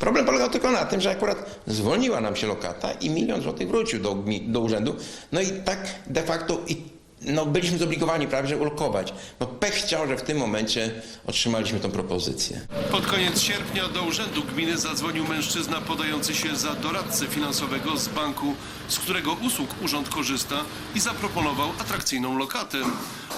Problem polegał tylko na tym, że akurat zwolniła nam się lokata i milion złotych wrócił do, do urzędu. No i tak de facto i, no, byliśmy zobligowani prawie że ulokować. No pech chciał, że w tym momencie otrzymaliśmy tą propozycję. Pod koniec sierpnia do urzędu gminy zadzwonił mężczyzna podający się za doradcę finansowego z banku, z którego usług urząd korzysta i zaproponował atrakcyjną lokatę.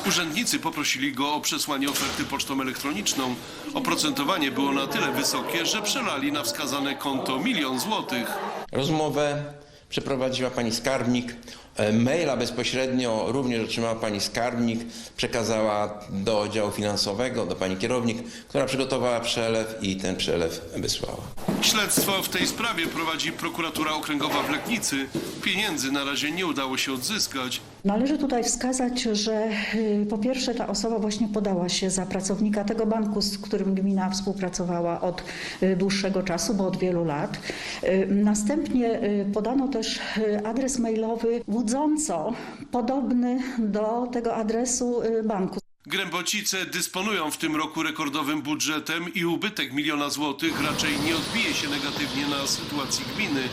Urzędnicy poprosili go o przesłanie oferty pocztą elektroniczną. Oprocentowanie było na tyle wysokie, że przelali na wskazane konto milion złotych. Rozmowę przeprowadziła pani skarbnik. E, Maila bezpośrednio również otrzymała pani skarbnik, przekazała do oddziału finansowego, do pani kierownik, która przygotowała przelew i ten przelew wysłała. Śledztwo w tej sprawie prowadzi prokuratura okręgowa w Legnicy. Pieniędzy na razie nie udało się odzyskać. Należy tutaj wskazać, że y, po pierwsze ta osoba właśnie podała się za pracownika tego banku, z którym gmina współpracowała od y, dłuższego czasu, bo od wielu lat. Y, Następnie podano też adres mailowy łudząco podobny do tego adresu banku. Grębocice dysponują w tym roku rekordowym budżetem i ubytek miliona złotych raczej nie odbije się negatywnie na sytuacji gminy.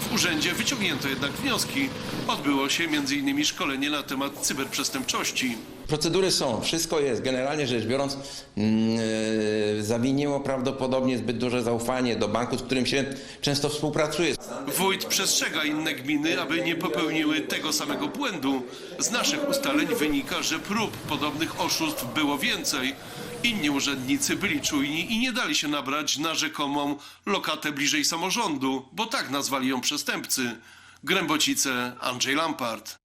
W urzędzie wyciągnięto jednak wnioski. Odbyło się m.in. szkolenie na temat cyberprzestępczości. Procedury są, wszystko jest. Generalnie rzecz biorąc, e, zawiniło prawdopodobnie zbyt duże zaufanie do banku, z którym się często współpracuje. Wójt przestrzega inne gminy, aby nie popełniły tego samego błędu. Z naszych ustaleń wynika, że prób podobnych oszustw było więcej. Inni urzędnicy byli czujni i nie dali się nabrać na rzekomą lokatę bliżej samorządu, bo tak nazwali ją przestępcy. Grębocice, Andrzej Lampart.